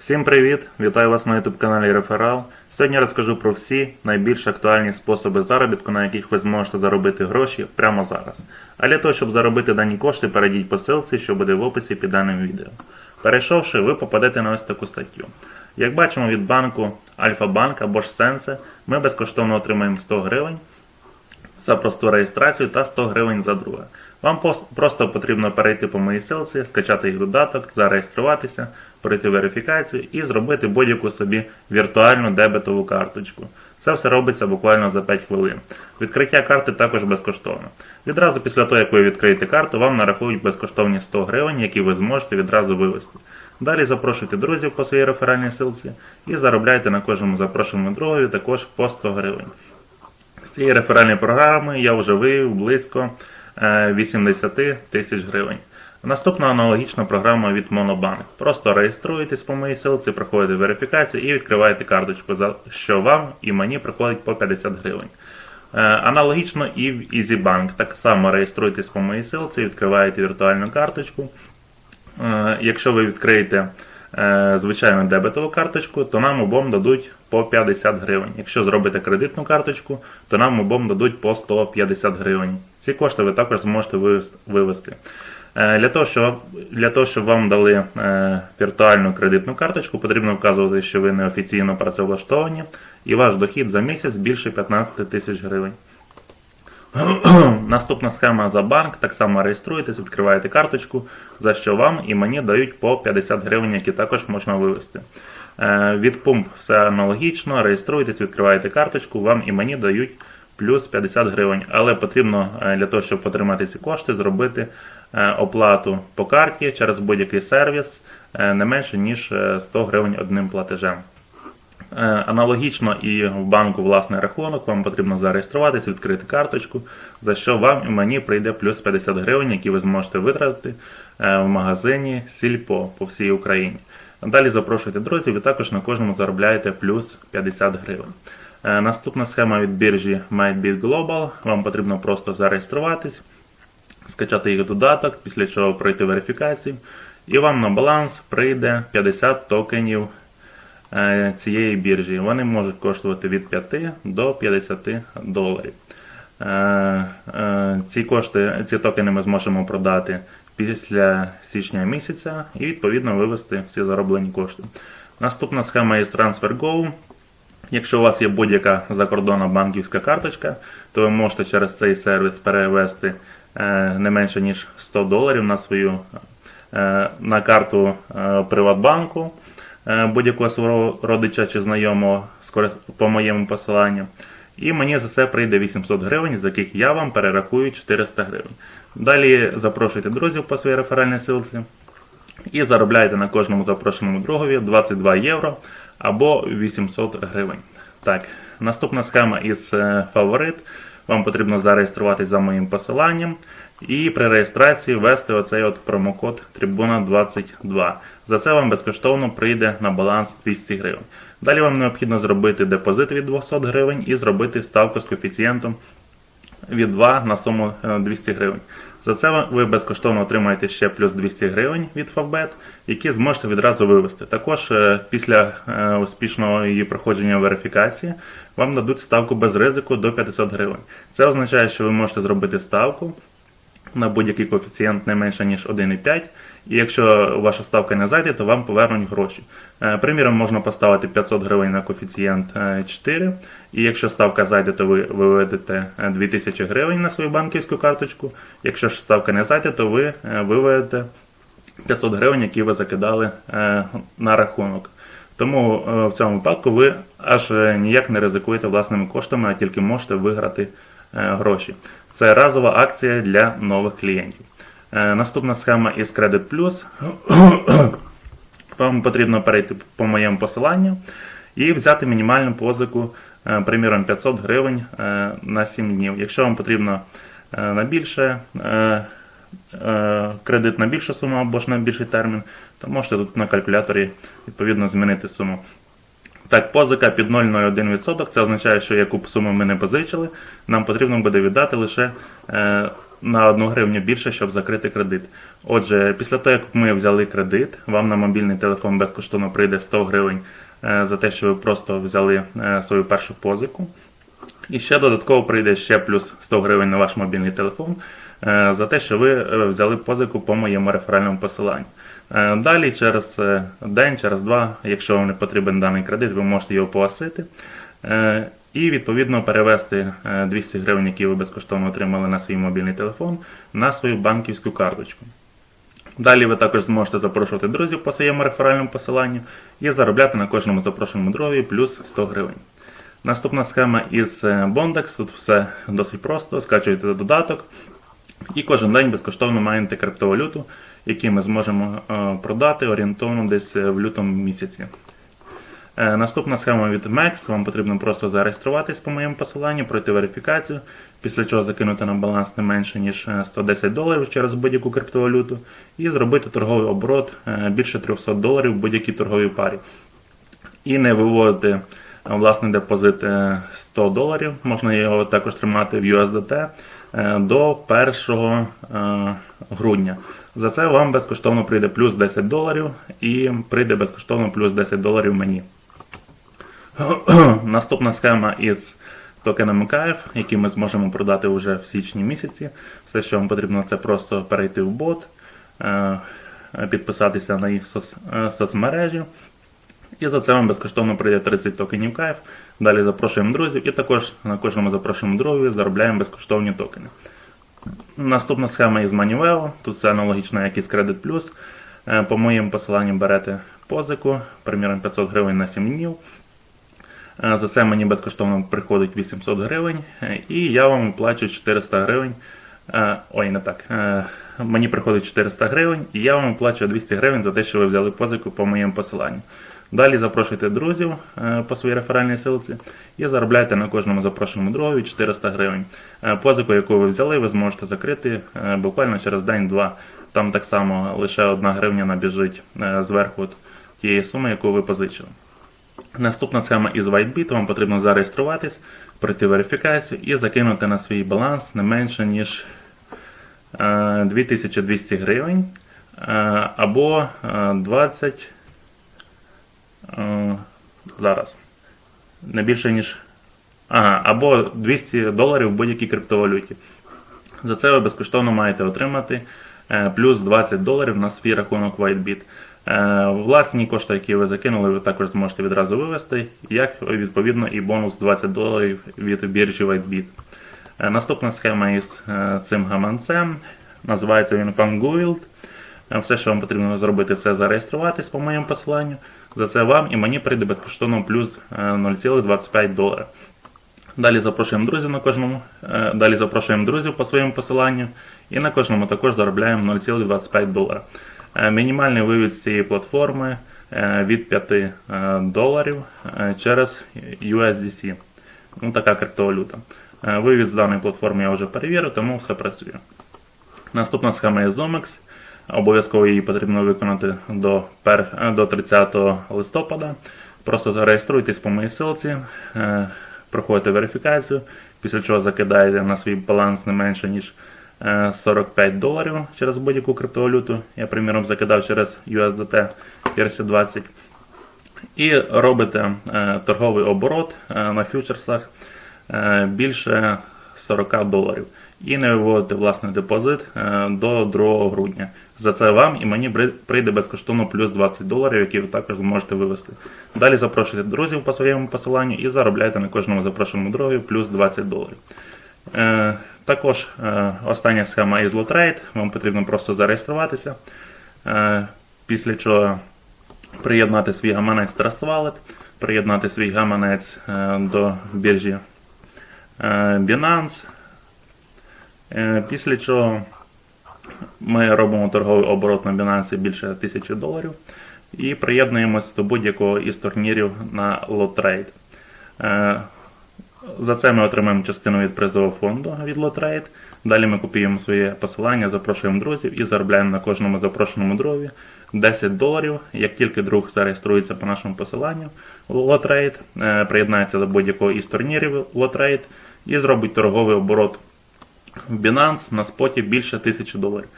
Всім привіт! Вітаю вас на YouTube каналі Реферал. Сьогодні розкажу про всі найбільш актуальні способи заробітку, на яких ви зможете заробити гроші прямо зараз. А для того, щоб заробити дані кошти, перейдіть по ссылці, що буде в описі під даним відео. Перейшовши, ви попадете на ось таку статтю. Як бачимо від банку Альфа-Банк або ж Sense, ми безкоштовно отримаємо 100 гривень за просту реєстрацію та 100 гривень за друге. Вам просто потрібно перейти по моїй ссылці, скачати їх додаток, зареєструватися, пройти верифікацію і зробити будь-яку собі віртуальну дебетову карточку. Це все робиться буквально за 5 хвилин. Відкриття карти також безкоштовно. Відразу після того, як ви відкриєте карту, вам нарахують безкоштовні 100 гривень, які ви зможете відразу вивести. Далі запрошуйте друзів по своїй реферальній ссылці і заробляйте на кожному запрошеному другові також по 100 гривень. З цієї реферальної програми я вже вивів близько 80 тисяч гривень. Наступна аналогічна програма від Monobank. Просто реєструєтесь по моїй ссылці, проходите верифікацію і відкриваєте карточку, за що вам і мені приходить по 50 гривень. Е, Аналогічно і в EasyBank. Так само реєструєтесь по моїй ссылці, відкриваєте віртуальну карточку. Е, Якщо ви відкриєте е, звичайну дебетову карточку, то нам обом дадуть по 50 гривень. Якщо зробите кредитну карточку, то нам обом дадуть по 150 гривень. Ці кошти ви також зможете вивес- вивести. Е, Для того, щоб, для того, щоб вам дали е, віртуальну кредитну карточку, потрібно вказувати, що ви неофіційно працевлаштовані і ваш дохід за місяць більше 15 тисяч гривень. Наступна схема за банк. Так само реєструєтесь, відкриваєте карточку, за що вам і мені дають по 50 гривень, які також можна вивести. Е, Від пумп все аналогічно, реєструєтесь, відкриваєте карточку, вам і мені дають плюс 50 гривень. Але потрібно е, для того, щоб отримати ці кошти, зробити е, оплату по карті через будь-який сервіс не менше, ніж е, 100 гривень одним платежем. Е, Аналогічно і в банку власний рахунок, вам потрібно зареєструватись, відкрити карточку, за що вам і мені прийде плюс 50 гривень, які ви зможете витратити е, в магазині Сільпо по всій Україні. Далі запрошуйте друзів і також на кожному заробляєте плюс 50 гривень. Е, Наступна схема від біржі MyBit Global. Вам потрібно просто зареєструватись, скачати їх додаток, після чого пройти верифікацію, і вам на баланс прийде 50 токенів цієї біржі. Вони можуть коштувати від 5 до 50 доларів. Е, е, Ці кошти, ці токени ми зможемо продати після січня місяця і відповідно вивести всі зароблені кошти. Наступна схема із TransferGo. Якщо у вас є будь-яка закордонна банківська карточка, то ви можете через цей сервіс перевести е, не менше ніж 100 доларів на свою е, на карту е, Приватбанку е, будь-якого свого родича чи знайомого по моєму посиланню. І мені за це прийде 800 гривень, з яких я вам перерахую 400 гривень. Далі запрошуйте друзів по своїй реферальній ссылці і заробляєте на кожному запрошеному другові 22 євро або 800 гривень. Так, наступна схема із е, фаворит. Вам потрібно зареєструватись за моїм посиланням і при реєстрації ввести оцей от промокод Tribuna22. За це вам безкоштовно прийде на баланс 200 гривень. Далі вам необхідно зробити депозит від 200 гривень і зробити ставку з коефіцієнтом від 2 на суму е, 200 гривень. За це ви безкоштовно отримаєте ще плюс 200 гривень від Favbet, які зможете відразу вивести. Також е, після е, успішного її проходження верифікації вам дадуть ставку без ризику до 500 гривень. Це означає, що ви можете зробити ставку на будь-який коефіцієнт не менше ніж 1,5. І якщо ваша ставка не зайде, то вам повернуть гроші. Е, Приміром, можна поставити 500 гривень на коефіцієнт е, 4. І якщо ставка зайде, то ви виведете е, 2000 гривень на свою банківську карточку. Якщо ж ставка не зайде, то ви е, виведете 500 гривень, які ви закидали е, на рахунок. Тому е, в цьому випадку ви аж е, ніяк не ризикуєте власними коштами, а тільки можете виграти е, гроші. Це разова акція для нових клієнтів. Е, Наступна схема із Credit Plus. Вам потрібно перейти по моєму посиланню і взяти мінімальну позику, е, приміром 500 гривень е, на 7 днів. Якщо вам потрібно е, на більше е, е, кредит на більшу суму або ж на більший термін, то можете тут на калькуляторі відповідно змінити суму. Так, позика під 0,01%. Це означає, що яку б суму ми не позичили, нам потрібно буде віддати лише е, на 1 гривню більше, щоб закрити кредит. Отже, після того, як ми взяли кредит, вам на мобільний телефон безкоштовно прийде 100 гривень е, за те, що ви просто взяли е, свою першу позику. І ще додатково прийде ще плюс 100 гривень на ваш мобільний телефон за те, що ви взяли позику по моєму реферальному посиланню. Е, Далі через е, день, через два, якщо вам не потрібен даний кредит, ви можете його погасити. Е, І відповідно перевести е, 200 гривень, які ви безкоштовно отримали на свій мобільний телефон, на свою банківську карточку. Далі ви також зможете запрошувати друзів по своєму реферальному посиланню і заробляти на кожному запрошеному другові плюс 100 гривень. Наступна схема із Bondex. Тут все досить просто. Скачуєте додаток і кожен день безкоштовно маєте криптовалюту, які ми зможемо е, продати орієнтовно десь е, в лютому місяці. Е, Наступна схема від Max. Вам потрібно просто зареєструватись по моєму посиланню, пройти верифікацію, після чого закинути на баланс не менше ніж е, 110 доларів через будь-яку криптовалюту, і зробити торговий оборот більше 300 доларів в будь-якій торговій парі. І не виводити власний депозит е, 100 доларів, можна його також тримати в USDT до 1 е, грудня. За це вам безкоштовно прийде плюс 10 доларів і прийде безкоштовно плюс 10 доларів мені. Наступна схема із токенами КФ, які ми зможемо продати вже в січні місяці. Все, що вам потрібно, це просто перейти в бот, е, підписатися на їх соц, е, соцмережі. І за це вам безкоштовно прийде 30 токенів КФ. Далі запрошуємо друзів і також на кожному запрошеному другові заробляємо безкоштовні токени. Наступна схема із Maniveo. Тут все аналогічно, як із Credit Plus. Е, По моєму посиланню берете позику, приміром 500 гривень на 7 днів. Е, За це мені безкоштовно приходить 800 гривень, е, і я вам оплачую 400 гривень. Ой, не так. Мені приходить 400 гривень, і я вам оплачую 200 гривень за те, що ви взяли позику по моєму посиланню. Далі запрошуйте друзів е, по своїй реферальній силці і заробляйте на кожному запрошеному другові 400 гривень. Е, Позику, яку ви взяли, ви зможете закрити е, буквально через день-два. Там так само лише одна гривня набіжить зверху тієї суми, яку ви позичили. Наступна схема із WhiteBit. Вам потрібно зареєструватись, пройти верифікацію і закинути на свій баланс не менше, ніж е, 2200 гривень або е, 20. Е, Зараз. Не більше, ніж. Ага, або 200 доларів в будь-якій криптовалюті. За це ви безкоштовно маєте отримати е, плюс 20 доларів на свій рахунок WhiteBit. Е, Власні кошти, які ви закинули, ви також зможете відразу вивести, як відповідно і бонус 20 доларів від біржі WhiteBit. Наступна схема із цим гаманцем. Називається він FunGuild. Все, що вам потрібно зробити, це зареєструватись по моєму посиланню. За це вам і мені прийде безкоштовно плюс е, 0,25 долара. Далі запрошуємо друзів на кожному. е, Далі запрошуємо друзів по своєму посиланню. І на кожному також заробляємо 0,25 долара. Е, Мінімальний вивід з цієї платформи е, від 5 е, доларів е, через USDC. Ну, така криптовалюта. Е, Вивід з даної платформи я вже перевірив, тому все працює. Наступна схема є Zomex. Обов'язково її потрібно виконати до, е, до 30 листопада. Просто зареєструйтесь по моїй ссылці, е, проходите верифікацію, після чого закидаєте на свій баланс не менше, ніж е, 45 доларів через будь-яку криптовалюту. Я, приміром, закидав через USDT ERC20. І робите е, торговий оборот е, на фьючерсах е, більше 40 доларів. І не виводите власний депозит е, до 2 грудня. За це вам і мені прийде безкоштовно плюс 20 доларів, які ви також зможете вивести. Далі запрошуйте друзів по своєму посиланню і заробляйте на кожному запрошеному другові плюс 20 доларів. Е, також е, остання схема із Lotrade. Вам потрібно просто зареєструватися. Після чого приєднати свій гаманець Trust Wallet, приєднати свій гаманець до біржі Binance. Е, Після чого ми робимо торговий оборот на Binance більше 1000 доларів і приєднуємось до будь-якого із турнірів на Lotrade. Е, За це ми отримаємо частину від призового фонду від Lotrade. Далі ми копіюємо своє посилання, запрошуємо друзів і заробляємо на кожному запрошеному другові 10 доларів. Як тільки друг зареєструється по нашому посиланню Lotrade, е, приєднається до будь-якого із турнірів Lotrade і зробить торговий оборот В Binance на споті більше 1000 доларів.